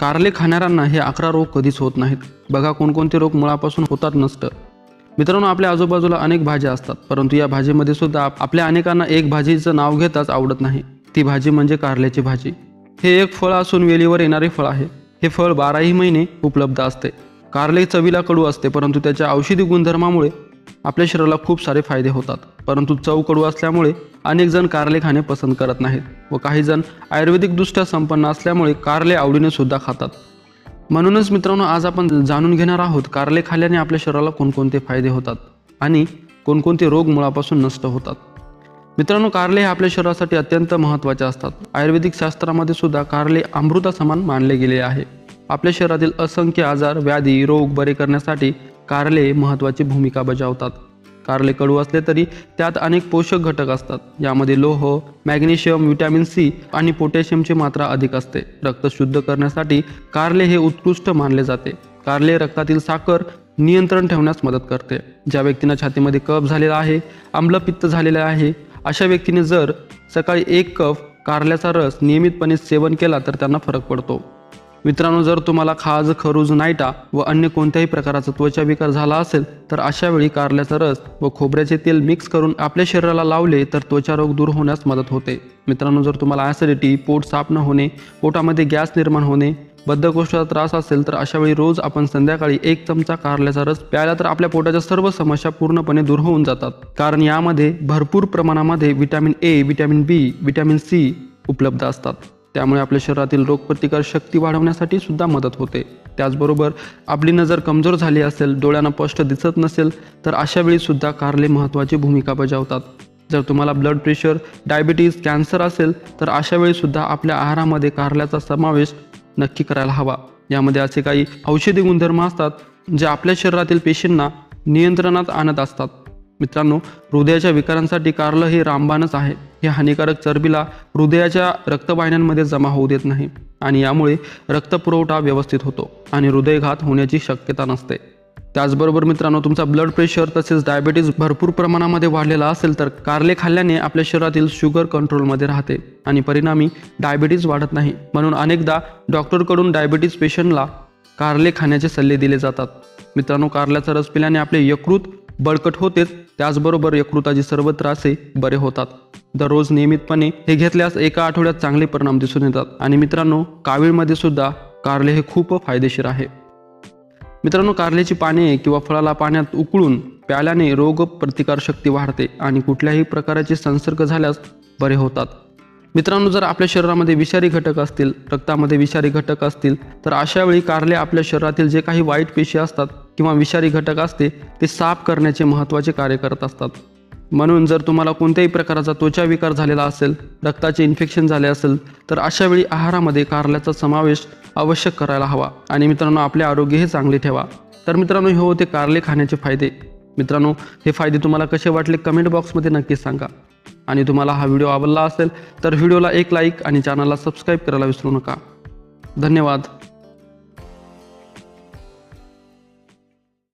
कारले खाणाऱ्यांना हे अकरा रोग कधीच होत नाहीत. बघा कोणकोणते रोग मुळापासून होतात नसतं मित्रांनो आपल्या आजूबाजूला अनेक भाज्या असतात परंतु या भाजीमध्ये सुद्धा आपल्या अनेकांना एक भाजीचं नाव घेताच आवडत नाही. ती भाजी म्हणजे कारल्याची भाजी. हे एक फळ असून वेलीवर येणारे फळ आहे. हे फळ बाराही महिने उपलब्ध असते. कारले चवीला कडू असते परंतु त्याच्या औषधी गुणधर्मामुळे आपल्या शरीराला खूप सारे फायदे होतात. परंतु चव कडू असल्यामुळे अनेक जण कारले खाणे पसंत करत नाहीत व काही जण आयुर्वेदिकदृष्ट्या संपन्न असल्यामुळे कारले आवडीने सुद्धा खातात. म्हणूनच मित्रांनो आज आपण जाणून घेणार आहोत कारले खाल्ल्याने आपल्या शरीराला कोणकोणते फायदे होतात आणि कोणकोणते रोग मुळापासून नष्ट होतात. मित्रांनो कारले हे आपल्या शरीरासाठी अत्यंत महत्त्वाचे असतात. आयुर्वेदिक शास्त्रामध्ये सुद्धा कारले अमृतासमान मानले गेले आहे. आपल्या शरीरातील असंख्य आजार व्याधी रोग बरे करण्यासाठी कारले महत्त्वाची भूमिका बजावतात. कारले कडू असले तरी त्यात अनेक पोषक घटक असतात. यामध्ये लोह मॅग्नेशियम विटॅमिन सी आणि पोटॅशियमची मात्रा अधिक असते. रक्त शुद्ध करण्यासाठी कारले हे उत्कृष्ट मानले जाते. कारले रक्तातील साखर नियंत्रण ठेवण्यास मदत करते. ज्या व्यक्तींना छातीमध्ये कफ झालेला आहे आम्लपित्त झालेले आहे अशा व्यक्तीने जर सकाळी एक कप कारल्याचा रस नियमितपणे सेवन केला तर त्यांना फरक पडतो. मित्रांनो जर तुम्हाला खाज खरूज नायटा व अन्य कोणत्याही प्रकारचा त्वचा विकार झाला असेल तर अशा वेळी कारल्याचा रस व खोबऱ्याचे तेल मिक्स करून आपल्या शरीराला लावले तर त्वचा रोग दूर होण्यास मदत होते. मित्रांनो जर तुम्हाला ॲसिडिटी पोट साफ न होणे पोटामध्ये गॅस निर्माण होणे बद्धकोष्ठाचा त्रास असेल तर अशा वेळी रोज आपण संध्याकाळी एक चमचा कारल्याचा रस प्यायला तर आपल्या पोटाच्या सर्व समस्या पूर्णपणे दूर होऊन जातात. कारण यामध्ये भरपूर प्रमाणामध्ये vitamin A vitamin B vitamin C उपलब्ध असतात. त्यामुळे आपल्या शरीरातील रोगप्रतिकार शक्ती वाढवण्यासाठी सुद्धा मदत होते. त्याचबरोबर आपली नजर कमजोर झाली असेल डोळ्यांना स्पष्ट दिसत नसेल तर अशा वेळी सुद्धा कारले महत्त्वाची भूमिका बजावतात. जर तुम्हाला ब्लड प्रेशर डायबिटीज कॅन्सर असेल तर अशा वेळी सुद्धा आपल्या आहारामध्ये कारल्याचा समावेश नक्की करायला हवा. यामध्ये असे काही औषधी गुणधर्म असतात जे आपल्या शरीरातील पेशींना नियंत्रणात आणत असतात. मित्रांनो हृदयाच्या विकारांसाठी कारलं हे रामबाणच आहे. हे हानिकारक चरबीला हृदयाच्या रक्तवाहिन्यांमध्ये जमा होऊ देत नाही आणि यामुळे रक्तपुरवठा व्यवस्थित होतो आणि हृदयघात होण्याची शक्यता नसते. त्याचबरोबर मित्रांनो तुमचा ब्लड प्रेशर तसेच डायबिटीज भरपूर प्रमाणामध्ये वाढलेला असेल तर कारले खाल्ल्याने आपल्या शरीरातील शुगर कंट्रोलमध्ये राहते आणि परिणामी डायबिटीज वाढत नाही. म्हणून अनेकदा डॉक्टरकडून डायबिटीज पेशंटला कारले खाण्याचे सल्ले दिले जातात. मित्रांनो कारल्याचा रस पिल्याने आपले यकृत बळकट होतेच त्याचबरोबर यकृताची सर्व त्रासही बरे होतात. दररोज नियमितपणे हे घेतल्यास एका आठवड्यात चांगले परिणाम दिसून येतात. आणि मित्रांनो कावीळमध्ये सुद्धा कारले हे खूप फायदेशीर आहे. मित्रांनो कारल्याची पाने किंवा फळाला पाण्यात उकळून प्याल्याने रोग प्रतिकारशक्ती वाढते आणि कुठल्याही प्रकाराचे संसर्ग झाल्यास बरे होतात. मित्रांनो जर आपल्या शरीरामध्ये विषारी घटक असतील रक्तामध्ये विषारी घटक असतील तर अशा वेळी कारले आपल्या शरीरातील जे काही वाईट पेशी असतात किंवा विषारी घटक असते ते साफ करण्याचे महत्त्वाचे कार्य करत असतात. म्हणून जर तुम्हाला कोणत्याही प्रकारचा त्वचा विकार झालेला असेल रक्ताचे इन्फेक्शन झाले असेल तर अशा वेळी आहारामध्ये कारल्याचा समावेश आवश्यक करायला हवा आणि मित्रांनो आपले आरोग्य हे चांगले ठेवा. तर मित्रांनो हे होते कारले खाण्याचे फायदे. मित्रांनो हे फायदे तुम्हाला कसे वाटले कमेंट बॉक्समध्ये नक्की सांगा. आणि तुम्हाला हा व्हिडिओ आवडला असेल तर व्हिडिओला एक लाईक आणि चॅनलला सबस्क्राईब करायला विसरू नका. धन्यवाद.